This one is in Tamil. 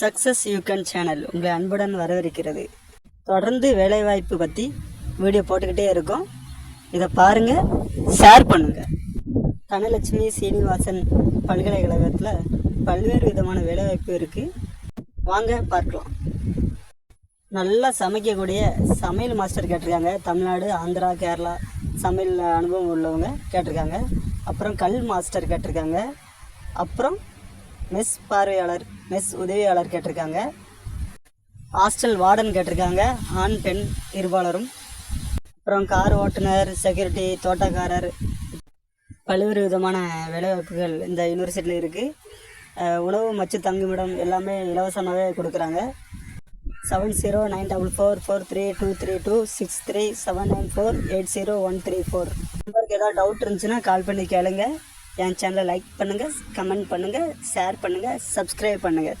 Success யூகன் channel. உங்களை அன்புடன் வரவேற்கிறது தொடர்ந்து வேலைவாய்ப்பு பற்றி வீடியோ போட்டுக்கிட்டே இருக்கோம். இதை பாருங்கள் ஷேர் பண்ணுங்கள் தனலட்சுமி சீனிவாசன் பல்கலைக்கழகத்தில் பல்வேறு விதமான வேலைவாய்ப்பு இருக்குது வாங்க பார்க்கலாம். நல்லா சமைக்கக்கூடிய சமையல் மாஸ்டர் கேட்டிருக்காங்க. தமிழ்நாடு ஆந்திரா கேரளா சமையல் அனுபவம் உள்ளவங்க கேட்டிருக்காங்க. அப்புறம் கல் மாஸ்டர் கேட்டிருக்காங்க. அப்புறம் மெஸ் பார்வையாளர் மெஸ் உதவியாளர் கேட்டிருக்காங்க. ஹாஸ்டல் வார்டன் கேட்டிருக்காங்க. ஆண் பெண் இருபாலரும். அப்புறம் கார் ஓட்டுநர் செக்யூரிட்டி தோட்டக்காரர். பல்வேறு விதமான வேலைவாய்ப்புகள் இந்த யூனிவர்சிட்டியில் இருக்குது உணவு மச்சு தங்குமிடம் எல்லாமே இலவசமாகவே கொடுக்குறாங்க. Seven zero nine double four four three two three two six three seven nine four eight zero one three four நம்பருக்கு ஏதாவது டவுட் இருந்துச்சுன்னா கால் பண்ணி கேளுங்கள் என் சேனலை லைக் பண்ணுங்கள் கமெண்ட் பண்ணுங்கள் ஷேர் பண்ணுங்கள் சப்ஸ்கிரைப் பண்ணுங்கள்